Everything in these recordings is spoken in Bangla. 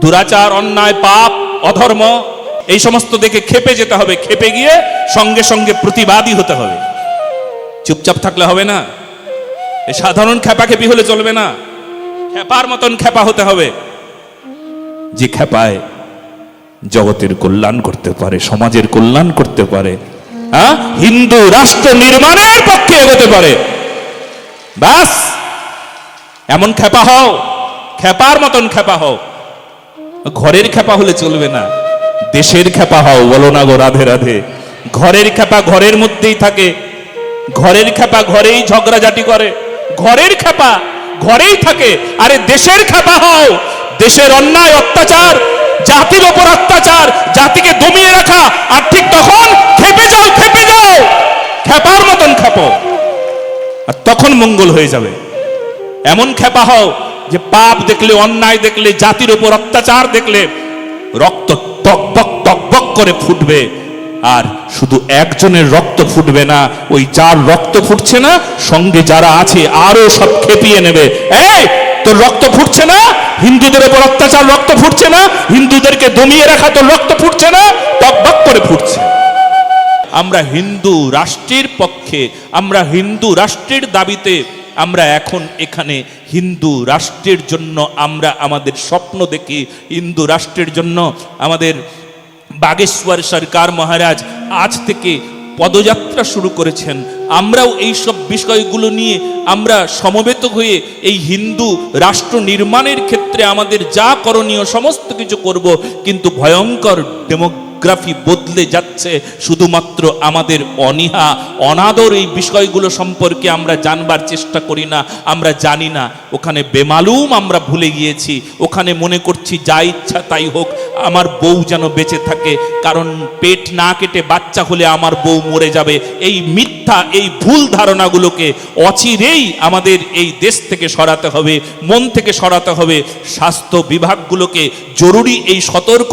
দুরাচার, অন্যায়, পাপ, অধর্ম, এই সমস্ত দেখে খেপে যেতে হবে, খেপে গিয়ে সঙ্গে সঙ্গে প্রতিবাদী হতে হবে। চুপচাপ থাকলে হবে না। সাধারণ খেপাখেপি হলে চলবে না। খেপার মতন খেপা হতে হবে। যে খেপায় জগতের কল্যাণ করতে পারে, সমাজের কল্যাণ করতে পারে হ্যাঁ? হিন্দু রাষ্ট্র নির্মাণের পক্ষে এগোতে পারে। ব্যাস! এমন খেপা হও, খেপার মতন খেপা হও। ঘরের খেপা হলে চলবে না। দেশের খেপা হও, বলো না গো রাধে রাধে। ঘরের খেপা ঘরের মধ্যেই থাকে। ঘরের খেপা ঘরেই ঝগড়াঝাটি করে। ঘরের খেপা ঘরেই থাকে। আরে দেশের খেপা হও। দেশের অন্যায়, অত্যাচার, জাতির ওপর অত্যাচার, জাতিকে দমিয়ে রাখা, আর ঠিক তখন খেপে যাও খেপে যাও। খেপার মতন খেপো। আর তখন মঙ্গল হয়ে যাবে। এমন খেপা হও যে পাপ দেখলে, অন্যায় দেখলে, জাতির উপর অত্যাচার দেখলে, রক্ত টকবক টকবক করে ফুটবে। আর শুধু একজনের রক্ত ফুটবে না, ওই যার রক্ত ফুটছে না, সঙ্গে যারা আছে আরও সব খেপিয়ে নেবে। এই, তোর রক্ত ফুটছে না? হিন্দুদের উপর অত্যাচার, রক্ত ফুটছে না? হিন্দুদেরকে দমিয়ে রাখা তোর রক্ত ফুটছে না? টকবক করে ফুটছে। আমরা হিন্দু রাষ্ট্রের পক্ষে, আমরা হিন্দু রাষ্ট্রের দাবিতে আমরা এখন এখানে হিন্দু রাষ্ট্রের জন্য, আমরা আমাদের স্বপ্ন দেখি হিন্দু রাষ্ট্রের জন্য। আমাদের বাগেশ্বর সরকার মহারাজ আজ থেকে পদযাত্রা শুরু করেছেন। আমরাও এই সব বিষয়গুলো নিয়ে আমরা সমবেত হয়ে এই হিন্দু রাষ্ট্র নির্মাণের ক্ষেত্রে আমাদের যা করণীয় সমস্ত কিছু করব, কিন্তু ভয়ঙ্কর ডেমোগ্রাফি বদলে যাচ্ছে, শুধুমাত্র আমাদের অনীহা, অনাদর এই বিষয়গুলো সম্পর্কে আমরা জানবার চেষ্টা করি না, আমরা জানি না। ওখানে বেমালুম আমরা ভুলে গিয়েছি, ওখানে মনে করছি যা ইচ্ছা তাই হোক, আমার বউ যেন বেঁচে থাকে, কারণ পেট না কেটে বাচ্চা হলে আমার বউ মরে যাবে। এই মিথ্যা, এই ভুল ধারণাগুলোকে অচিরেই আমাদের এই দেশ থেকে সরাতে হবে, মন থেকে সরাতে হবে। স্বাস্থ্য বিভাগগুলোকে জরুরি এই সতর্ক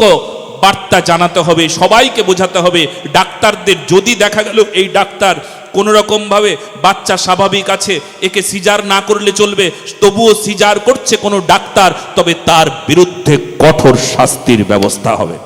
বার্তা জানাতে হবে, সবাইকে বোঝাতে হবে। ডাক্তারদের যদি দেখা গেল এই ডাক্তার কোনো রকমভাবে বাচ্চা স্বাভাবিক আছে, একে সিজার না করলে চলবে, তবুও সিজার করছে কোনো ডাক্তার, তবে তার বিরুদ্ধে কঠোর শাস্তির ব্যবস্থা হবে।